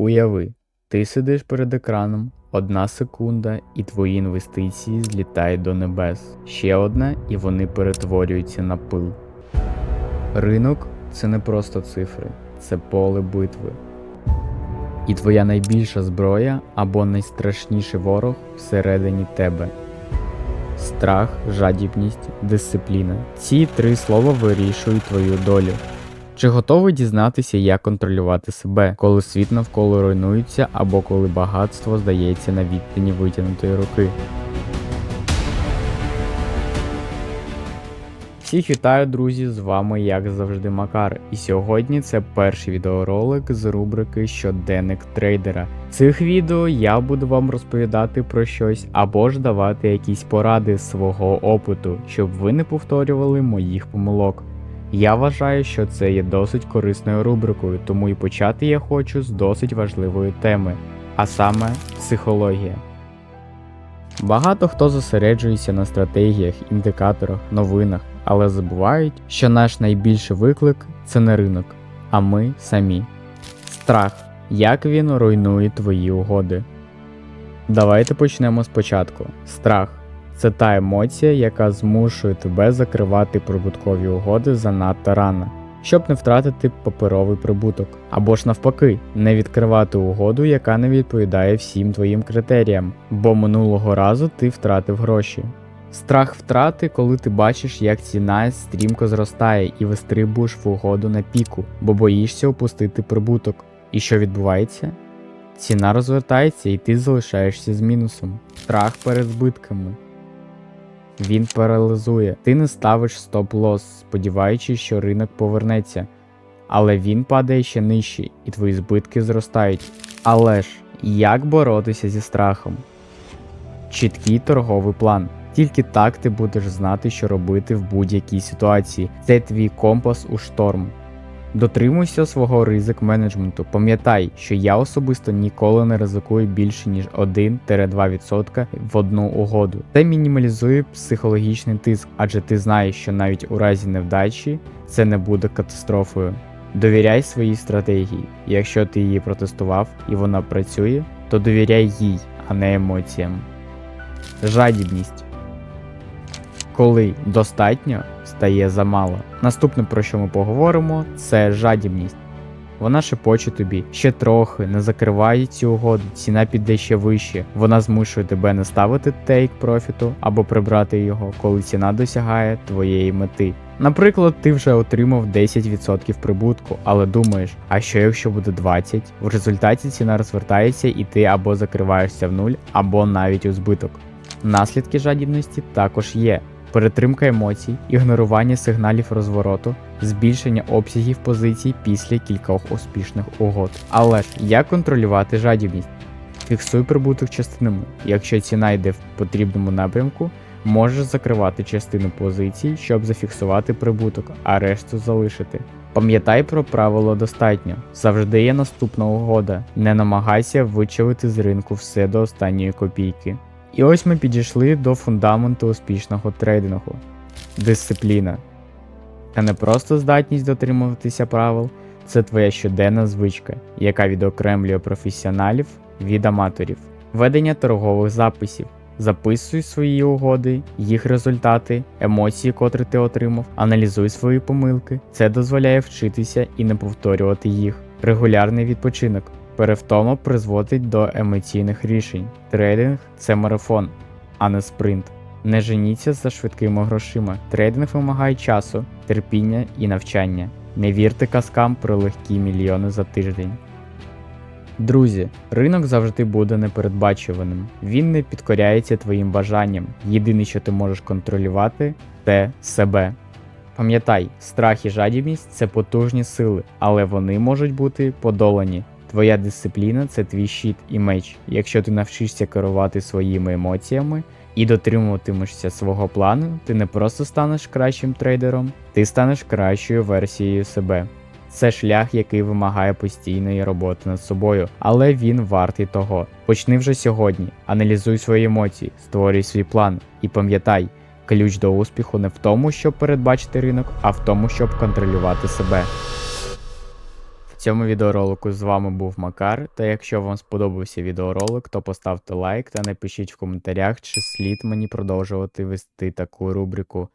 Уяви, ти сидиш перед екраном, одна секунда, і твої інвестиції злітають до небес. Ще одна, і вони перетворюються на пил. Ринок це не просто цифри, це поле битви. І твоя найбільша зброя або найстрашніший ворог всередині тебе. Страх, жадібність, дисципліна. Ці три слова вирішують твою долю. Чи готовий дізнатися, як контролювати себе, коли світ навколо руйнується або коли багатство здається на відстані витягнутої руки? Всіх вітаю, друзі! З вами, як завжди, Макар. І сьогодні це перший відеоролик з рубрики Щоденник трейдера. В цих відео я буду вам розповідати про щось або ж давати якісь поради свого опиту, щоб ви не повторювали моїх помилок. Я вважаю, що це є досить корисною рубрикою, тому і почати я хочу з досить важливої теми, а саме психологія. Багато хто зосереджується на стратегіях, індикаторах, новинах, але забувають, що наш найбільший виклик це не ринок, а ми самі. Страх, як він руйнує твої угоди. Давайте почнемо спочатку. Страх це та емоція, яка змушує тебе закривати прибуткові угоди занадто рано, щоб не втратити паперовий прибуток, або ж навпаки, не відкривати угоду, яка не відповідає всім твоїм критеріям, бо минулого разу ти втратив гроші. Страх втрати, коли ти бачиш, як ціна стрімко зростає і вистрибуєш в угоду на піку, бо боїшся опустити прибуток. І що відбувається? Ціна розвертається і ти залишаєшся з мінусом. Страх перед збитками. Він паралізує. Ти не ставиш стоп-лосс, сподіваючись, що ринок повернеться. Але він падає ще нижче, і твої збитки зростають. Але ж як боротися зі страхом? Чіткий торговий план. Тільки так ти будеш знати, що робити в будь-якій ситуації. Це твій компас у шторм. Дотримуйся свого ризик менеджменту. Пам'ятай, що я особисто ніколи не ризикую більше ніж 1-2% в одну угоду. Це мінімалізує психологічний тиск, адже ти знаєш, що навіть у разі невдачі це не буде катастрофою. Довіряй своїй стратегії. Якщо ти її протестував і вона працює, то довіряй їй, а не емоціям. Жадібність. Коли достатньо, стає замало. Наступне, про що ми поговоримо, це жадібність. Вона шепоче тобі ще трохи, не закриває цю угоду, ціна піде ще вище. Вона змушує тебе не ставити тейк профіту або прибрати його, коли ціна досягає твоєї мети. Наприклад, ти вже отримав 10% прибутку, але думаєш, а що якщо буде 20%? В результаті ціна розвертається і ти або закриваєшся в нуль, або навіть у збиток. Наслідки жадібності також є. Перетримка емоцій, ігнорування сигналів розвороту, збільшення обсягів позицій після кількох успішних угод. Але ж як контролювати жадібність? Фіксуй прибуток частинами. Якщо ціна йде в потрібному напрямку, можеш закривати частину позицій, щоб зафіксувати прибуток, а решту залишити. Пам'ятай про правило достатньо. Завжди є наступна угода. Не намагайся вичавити з ринку все до останньої копійки. І ось ми підійшли до фундаменту успішного трейдингу дисципліна. Це не просто здатність дотримуватися правил, це твоя щоденна звичка, яка відокремлює професіоналів від аматорів. Ведення торгових записів. Записуй свої угоди, їх результати, емоції, котрі ти отримав, аналізуй свої помилки. Це дозволяє вчитися і не повторювати їх. Регулярний відпочинок. Перевтома призводить до емоційних рішень. Трейдинг це марафон, а не спринт. Не женіться за швидкими грошима. Трейдинг вимагає часу, терпіння і навчання. Не вірте казкам про легкі мільйони за тиждень. Друзі, ринок завжди буде непередбачуваним. Він не підкоряється твоїм бажанням. Єдине, що ти можеш контролювати, це себе. Пам'ятай, страх і жадібність це потужні сили, але вони можуть бути подолані. Твоя дисципліна це твій щит і меч. Якщо ти навчишся керувати своїми емоціями і дотримуватимешся свого плану, ти не просто станеш кращим трейдером, ти станеш кращою версією себе. Це шлях, який вимагає постійної роботи над собою, але він вартий того. Почни вже сьогодні, аналізуй свої емоції, створюй свій план і пам'ятай, ключ до успіху не в тому, щоб передбачити ринок, а в тому, щоб контролювати себе. Цьому відеоролику з вами був Макар. Та якщо вам сподобався відеоролик, то поставте лайк та напишіть в коментарях, чи слід мені продовжувати вести таку рубрику.